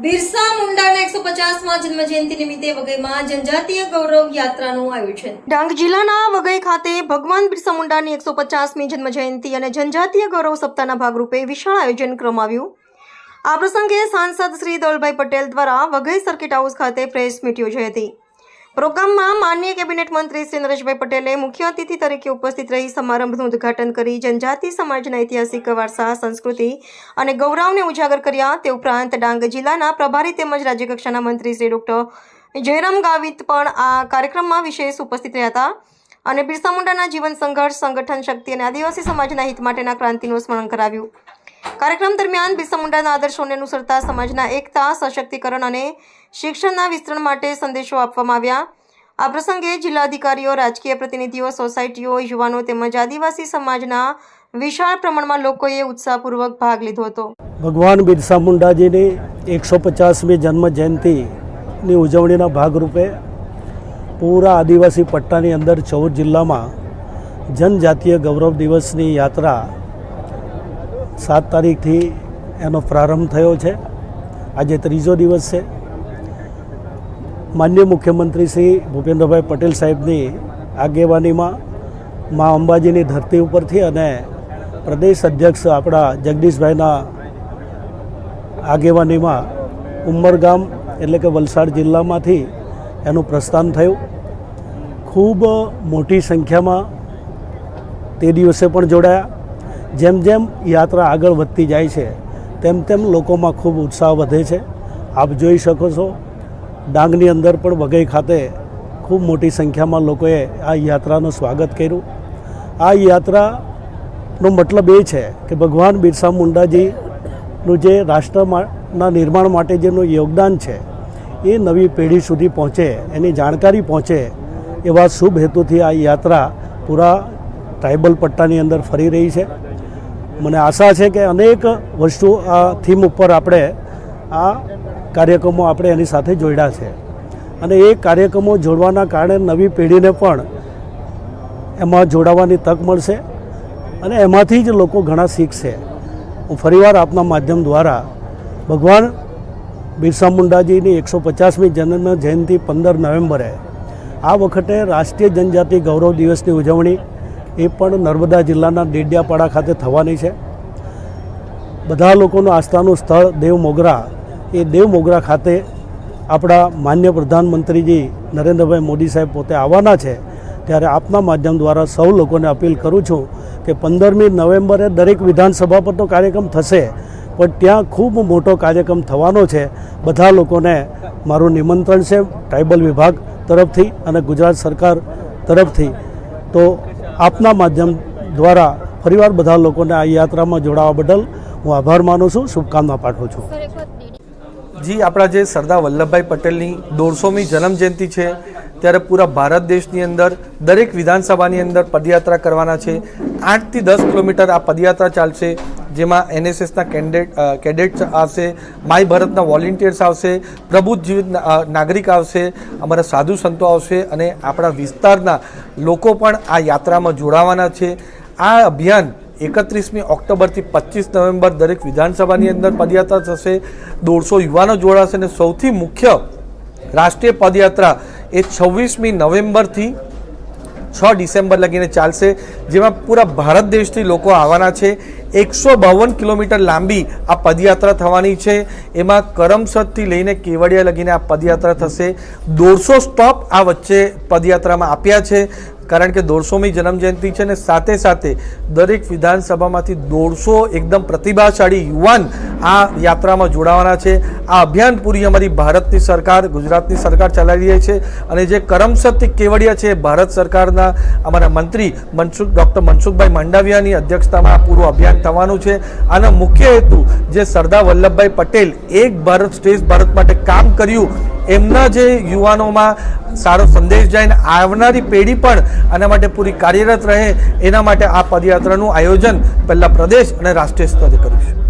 બિરસા મુંડાના એકસો પચાસમાં જન્મ જયંતિ નિમિત્તે વઘઈમાં જનજાતીય ગૌરવ યાત્રાનું આયોજન. ડાંગ જિલ્લાના વગઈ ખાતે ભગવાન બિરસા મુંડાની એકસો પચાસમી જન્મ જયંતિ અને જનજાતીય ગૌરવ સપ્તાહના ભાગરૂપે વિશાળ આયોજન કરવામાં આવ્યું આ પ્રસંગે સાંસદ શ્રી દોલભાઈ પટેલ દ્વારા વઘઈ સર્કિટ હાઉસ ખાતે પ્રેસ મીટ યોજાઈ હતી. પ્રોગ્રામમાં માનનીય કેબિનેટ મંત્રી શ્રી નરેશભાઈ પટેલે મુખ્ય અતિથિ તરીકે ઉપસ્થિત રહી સમારંભનું ઉદ્ઘાટન કરી જનજાતિ સમાજના ઐતિહાસિક વારસા, સંસ્કૃતિ અને ગૌરવને ઉજાગર કર્યા. તે ઉપરાંત ડાંગ જિલ્લાના પ્રભારી તેમજ રાજ્યકક્ષાના મંત્રી શ્રી ડોક્ટર જયરામ ગાવિત પણ આ કાર્યક્રમમાં વિશેષ ઉપસ્થિત રહ્યા હતા અને બિરસા મુંડાના જીવન સંઘર્ષ, સંગઠન શક્તિ અને આદિવાસી સમાજના હિત માટેના ક્રાંતિનું સ્મરણ કરાવ્યું. કાર્યક્રમ દરમિયાન બિરસા મુંડાના આદર્શોને અનુસરતા સમાજના એકતા, સશક્તિકરણ અને શિક્ષણના વિસ્તરણ માટે સંદેશો આપવામાં આવ્યા. આ પ્રસંગે જિલ્લા અધિકારીઓ રાજકીય પ્રતિનિધિઓ, સોસાયટીઓ, યુવાનો તેમજ આદિવાસી સમાજના વિશાળ પ્રમાણમાં લોકોએ ઉત્સાહપૂર્વક ભાગ લીધો હતો. ભગવાન બિરસા મુંડાજીની એકસો પચાસમી જન્મ જયંતિની ઉજવણીના ભાગરૂપે પૂરા આદિવાસી પટ્ટાની અંદર ચૌદ જિલ્લામાં જનજાતીય ગૌરવ દિવસની યાત્રા સાત તારીખથી એનો પ્રારંભ થયો છે. આજે ત્રીજો દિવસ છે. માન્ય મુખ્યમંત્રી શ્રી ભૂપેન્દ્રભાઈ પટેલ સાહેબની આગેવાનીમાં મા અંબાજીની ધરતી ઉપરથી અને પ્રદેશ અધ્યક્ષ આપણા જગદીશભાઈના આગેવાનીમાં ઉમરગામ એટલે કે વલસાડ જિલ્લામાંથી એનું પ્રસ્થાન થયું. ખૂબ મોટી સંખ્યામાં તે દિવસે પણ જોડાયા. જેમ જેમ યાત્રા આગળ વધતી જાય છે, તેમ તેમ લોકોમાં ખૂબ ઉત્સાહ વધે છે. આપ જોઈ શકો છો, ડાંગની અંદર પણ વઘઈ ખાતે ખૂબ મોટી સંખ્યામાં લોકોએ આ યાત્રાનું સ્વાગત કર્યું. આ યાત્રાનો મતલબ એ છે કે ભગવાન બિરસા મુંડાજીનું જે રાષ્ટ્રના નિર્માણ માટે જેનું યોગદાન છે, એ નવી પેઢી સુધી પહોંચે, એની જાણકારી પહોંચે એવા શુભ હેતુથી આ યાત્રા પૂરા ટ્રાઇબલ પટ્ટાની અંદર ફરી રહી છે. મને આશા છે કે અનેક વસ્તુ આ થીમ ઉપર આપણે આ કાર્યક્રમો આપણે એની સાથે જોડ્યા છે. અને એ કાર્યક્રમો જોડવાના કારણે નવી પેઢીને પણ એમાં જોડાવાની તક મળશે અને એમાંથી જ લોકો ઘણા શીખશે. હું ફરીવાર આપના માધ્યમ દ્વારા ભગવાન બિરસા મુંડાજીની એકસો પચાસમી જન્મ જયંતિ પંદર નવેમ્બરે આ વખતે રાષ્ટ્રીય જનજાતિ ગૌરવ દિવસની ઉજવણી એ પણ નર્મદા જિલ્લાના ડેડિયાપાડા ખાતે થવાની છે. બધા લોકોનું આસ્થાનું સ્થળ દેવ મોગરા. એ દેવ મોગરા ખાતે આપણા માન્ય પ્રધાનમંત્રીજી નરેન્દ્રભાઈ મોદી સાહેબ પોતે આવવાના છે. ત્યારે આપના માધ્યમ દ્વારા સૌ લોકોને અપીલ કરું છું કે પંદરમી નવેમ્બરે દરેક વિધાનસભા પર તો કાર્યક્રમ થશે. પણ ત્યાં ખૂબ મોટો કાર્યક્રમ થવાનો છે. બધા લોકોને મારું નિમંત્રણ છે. ટ્રાઇબલ વિભાગ તરફથી અને ગુજરાત સરકાર તરફથી. તો આપના માધ્યમ દ્વારા ફરીવાર બધા લોકોને આ યાત્રામાં જોડાવા બદલ હું આભાર માનું છું શુભકામના પાઠવું છું. જી આપણા જે સરદાર વલ્લભભાઈ પટેલની દોઢસોમી જન્મજયંતિ છે ત્યારે પૂરા ભારત દેશની અંદર દરેક વિધાનસભાની અંદર પદયાત્રા કરવાના છે. આઠથી દસ કિલોમીટર આ પદયાત્રા ચાલશે, જેમાં એનએસએસના કેન્ડેટ કેડેટ્સ આવશે, માય ભારતના વોલેન્ટિયર્સ આવશે, પ્રબુદ્ધ જીવિત નાગરિક આવશે, અમારા સાધુ સંતો આવશે અને આપણા વિસ્તારના લોકો પણ આ યાત્રામાં જોડાવાના છે. આ અભિયાન એકત્રીસમી ઓક્ટોબરથી પચીસ નવેમ્બર દરેક વિધાનસભાની અંદર પદયાત્રા થશે. દોઢસો યુવાનો જોડાશે અને સૌથી મુખ્ય રાષ્ટ્રીય પદયાત્રા એ છવ્વીસમી નવેમ્બરથી છ ડિસેમ્બર લગીને ચાલશે, જેમાં પૂરા ભારત દેશથી લોકો આવવાના છે. એકસો બાવન કિલોમીટર લાંબી આ પદયાત્રા થવાની છે. એમાં કરમસદથી લઈને કેવડિયા લગીને આ પદયાત્રા થશે. દોઢસો સ્ટોપ આ વચ્ચે પદયાત્રામાં આપ્યા છે. કારણ કે દોઢસોમી જન્મજયંતિ છે ને સાથે સાથે દરેક વિધાનસભામાંથી દોઢસો એકદમ પ્રતિભાશાળી યુવાન આ યાત્રામાં જોડાવાના છે. આ અભિયાન પૂરી અમારી ભારતની સરકાર, ગુજરાતની સરકાર ચલાવી રહી છે અને જે કરમસદથી કેવડિયા છે ભારત સરકારના અમારા મંત્રી મનસુખ, ડૉક્ટર મનસુખભાઈ માંડવિયાની અધ્યક્ષતામાં આ પૂરું અભિયાન થવાનું છે. આનો મુખ્ય હેતુ જે સરદાર વલ્લભભાઈ પટેલ એક ભારત શ્રેષ્ઠ ભારત માટે કામ કર્યું એમના જે યુવાનોમાં સારો સંદેશ જાય ને આવનારી પેઢી પણ આના માટે પૂરી કાર્યરત રહે, એના માટે આ પદયાત્રાનું આયોજન પહેલાં પ્રદેશ અને રાષ્ટ્રીય સ્તરે કરીશું.